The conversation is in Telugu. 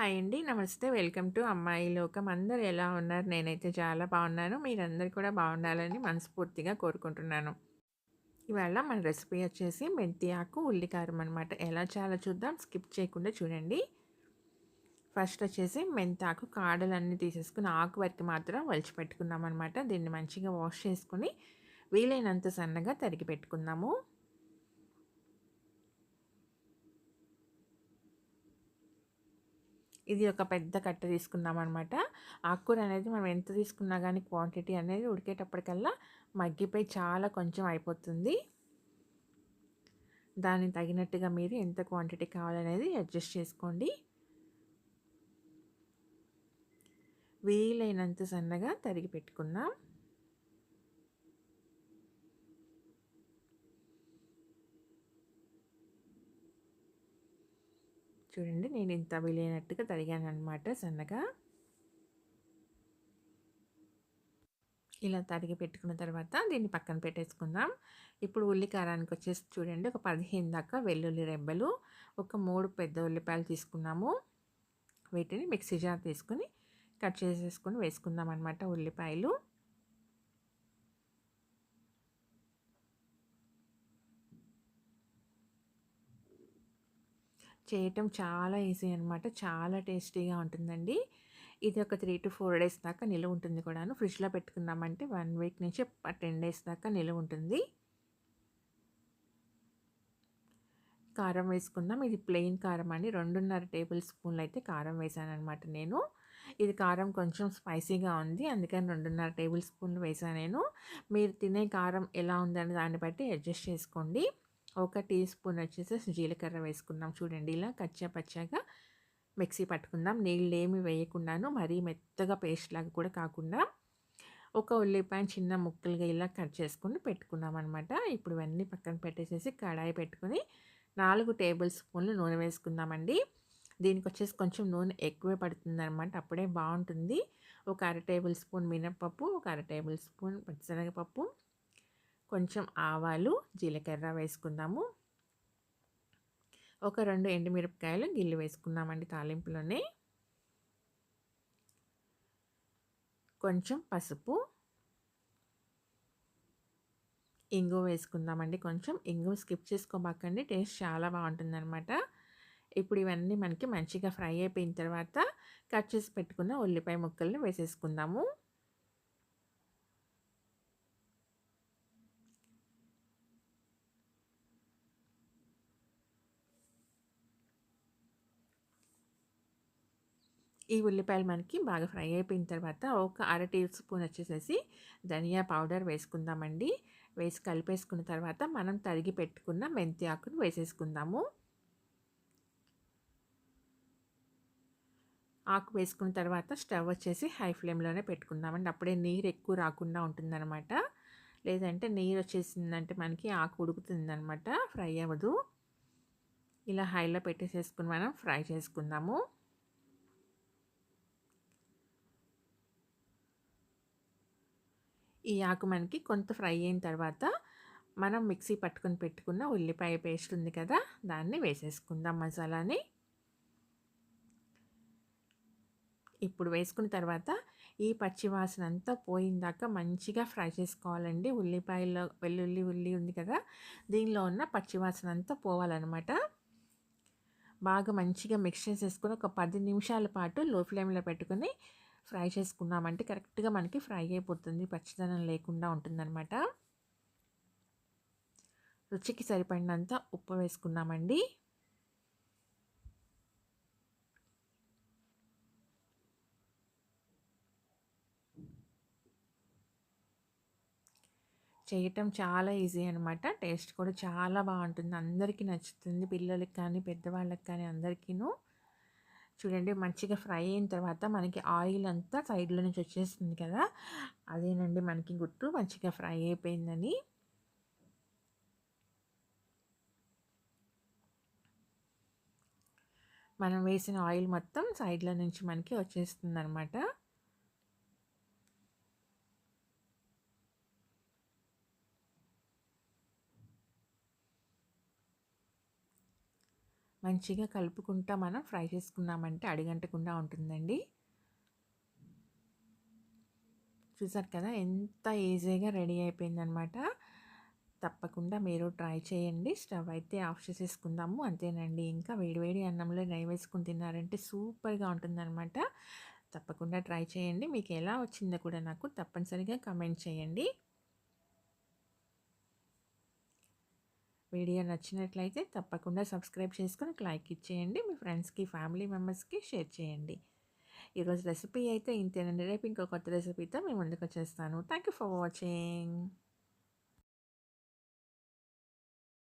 హాయ్ అండి. నమస్తే. వెల్కమ్ టు అమ్మాయి లోకం. అందరు ఎలా ఉన్నారు? నేనైతే చాలా బాగున్నాను. మీరందరు కూడా బాగుండాలని మనస్ఫూర్తిగా కోరుకుంటున్నాను. ఇవాళ మన రెసిపీ వచ్చేసి మెంతి ఆకు ఉల్లికారం అనమాట ఎలా చాలా చూద్దాం. స్కిప్ చేయకుండా చూడండి. ఫస్ట్ వచ్చేసి మెంతాకు కాడలన్నీ తీసేసుకుని ఆకు వరకు మాత్రం వలిచి పెట్టుకుందాం అనమాట దీన్ని మంచిగా వాష్ చేసుకుని వీలైనంత సన్నగా తరిగి పెట్టుకుందాము. ఇది ఒక పెద్ద కట్ట తీసుకున్నాం అనమాట ఆకుకూర అనేది మనం ఎంత తీసుకున్నా కానీ క్వాంటిటీ అనేది ఉడికేటప్పటికల్లా మగ్గిపోయి చాలా కొంచెం అయిపోతుంది. దానికి తగినట్టుగా మీరు ఎంత క్వాంటిటీ కావాలనేది అడ్జస్ట్ చేసుకోండి. వీలైనంత సన్నగా తరిగి పెట్టుకుందాం. చూడండి నేను ఇంత వీలైనట్టుగా తరిగాను అనమాట సన్నగా. ఇలా తరిగి పెట్టుకున్న తర్వాత దీన్ని పక్కన పెట్టేసుకుందాం. ఇప్పుడు ఉల్లి కారానికి వచ్చేసి చూడండి ఒక పదిహేను దాకా వెల్లుల్లి రెబ్బలు ఒక మూడు పెద్ద ఉల్లిపాయలు తీసుకున్నాము. వీటిని మిక్సీ జార్ తీసుకుని కట్ చేసేసుకొని వేసుకుందాం అనమాట ఉల్లిపాయలు. చేయటం చాలా ఈజీ అనమాట చాలా టేస్టీగా ఉంటుందండి. ఇది ఒక త్రీ టు ఫోర్ డేస్ దాకా నిలువ ఉంటుంది కూడాను. ఫ్రిడ్జ్లో పెట్టుకున్నామంటే వన్ వీక్ నుంచి టెన్ డేస్ దాకా నిలువ ఉంటుంది. కారం వేసుకుందాం. ఇది ప్లెయిన్ కారం అండి. రెండున్నర టేబుల్ స్పూన్లు అయితే కారం వేసాను అనమాట నేను. ఇది కారం కొంచెం స్పైసీగా ఉంది. అందుకని రెండున్నర టేబుల్ స్పూన్లు వేసాను నేను. మీరు తినే కారం ఎలా ఉందని దాన్ని బట్టి అడ్జస్ట్ చేసుకోండి. ఒక టీ స్పూన్ వచ్చేసి జీలకర్ర వేసుకుందాం చూడండి ఇలా కచ్చా పచ్చాగా మిక్సీ పట్టుకుందాం. నీళ్ళు ఏమి వేయకుండాను మరీ మెత్తగా పేస్ట్ లాగా కూడా కాకుండా ఒక ఉల్లిపాయ చిన్న ముక్కలుగా ఇలా కట్ చేసుకుని పెట్టుకున్నాం అనమాట ఇప్పుడు ఇవన్నీ పక్కన పెట్టేసేసి కడాయి పెట్టుకుని నాలుగు టేబుల్ స్పూన్లు నూనె వేసుకుందామండి. దీనికి వచ్చేసి కొంచెం నూనె ఎక్కువే పడుతుంది అనమాట అప్పుడే బాగుంటుంది. ఒక అర టేబుల్ స్పూన్ మినప్పప్పు ఒక అర టేబుల్ స్పూన్ పచ్చిశనగపప్పు కొంచెం ఆవాలు జీలకర్ర వేసుకుందాము. ఒక రెండు ఎండుమిరపకాయలు గిల్లు వేసుకున్నామండి తాలింపులోనే. కొంచెం పసుపు. ఇంగు వేసుకుందామండి కొంచెం. ఇంగు స్కిప్ చేసుకోబాకండి టేస్ట్ చాలా బాగుంటుందన్నమాట. ఇప్పుడు ఇవన్నీ మనకి మంచిగా ఫ్రై అయిపోయిన తర్వాత కట్ చేసి పెట్టుకున్న ఉల్లిపాయ ముక్కల్ని వేసేసుకుందాము. ఈ ఉల్లిపాయలు మనకి బాగా ఫ్రై అయిపోయిన తర్వాత ఒక అర టీ స్పూన్ వచ్చేసేసి ధనియా పౌడర్ వేసుకుందామండి. వేసి కలిపేసుకున్న తర్వాత మనం తరిగి పెట్టుకున్న మెంతి ఆకును వేసేసుకుందాము. ఆకు వేసుకున్న తర్వాత స్టవ్ వచ్చేసి హై ఫ్లేమ్లోనే పెట్టుకుందామండి. అప్పుడే నీరు ఎక్కువ రాకుండా ఉంటుందన్నమాట. లేదంటే నీరు వచ్చేసిందంటే మనకి ఆకు ఉడుకుతుందనమాట ఫ్రై అవ్వదు. ఇలా హైలో పెట్టేసేసుకుని మనం ఫ్రై చేసుకుందాము. ఈ ఆకు మనకి కొంత ఫ్రై అయిన తర్వాత మనం మిక్సీ పట్టుకొని పెట్టుకున్న ఉల్లిపాయ పేస్ట్ ఉంది కదా దాన్ని వేసేసుకుందాం మసాలాని. ఇప్పుడు వేసుకున్న తర్వాత ఈ పచ్చి వాసన అంతా పోయిందాక మంచిగా ఫ్రై చేసుకోవాలండి. ఉల్లిపాయలో వెల్లుల్లి ఉల్లి ఉంది కదా దీనిలో ఉన్న పచ్చి వాసన అంతా పోవాలన్నమాట. బాగా మంచిగా మిక్స్ చేసేసుకుని ఒక పది నిమిషాల పాటు లో ఫ్లేమ్లో పెట్టుకొని ఫ్రై చేసుకున్నామంటే కరెక్ట్గా మనకి ఫ్రై అయిపోతుంది. పచ్చిదనం లేకుండా ఉంటుందన్నమాట. రుచికి సరిపడినంత ఉప్పు వేసుకున్నామండి. చేయటం చాలా ఈజీ అనమాట టేస్ట్ కూడా చాలా బాగుంటుంది. అందరికీ నచ్చుతుంది. పిల్లలకి కానీ పెద్దవాళ్ళకి కానీ అందరికీను. చూడండి మంచిగా ఫ్రై అయిన తర్వాత మనకి ఆయిల్ అంతా సైడ్లో నుంచి వచ్చేస్తుంది కదా? అదేనండి మనకి గుట్టు మంచిగా ఫ్రై అయిపోయిందని. మనం వేసిన ఆయిల్ మొత్తం సైడ్లో నుంచి మనకి వచ్చేస్తుంది అనమాట మంచిగా కలుపుకుంటా మనం ఫ్రై చేసుకున్నామంటే అడిగంటకుండా ఉంటుందండి. చూసారు కదా ఎంత ఈజీగా రెడీ అయిపోయిందనమాట తప్పకుండా మీరు ట్రై చేయండి. స్టవ్ అయితే ఆఫ్ చేసేసుకుందాము అంతేనండి. ఇంకా వేడివేడి అన్నంలో నెయ్యి వేసుకుని తిన్నారంటే సూపర్గా ఉంటుందన్నమాట. తప్పకుండా ట్రై చేయండి. మీకు ఎలా వచ్చిందో కూడా నాకు తప్పనిసరిగా కమెంట్ చేయండి. వీడియో నచ్చినట్లయితే తప్పకుండా సబ్స్క్రైబ్ చేసుకొని లైక్ ఇచ్చేయండి. మీ ఫ్రెండ్స్కి ఫ్యామిలీ మెంబర్స్కి షేర్ చేయండి. ఈరోజు రెసిపీ అయితే ఇంతేనండి. రేపు ఇంకో కొత్త రెసిపీతో మేము ముందుకు వచ్చేస్తాను. Thank you for watching.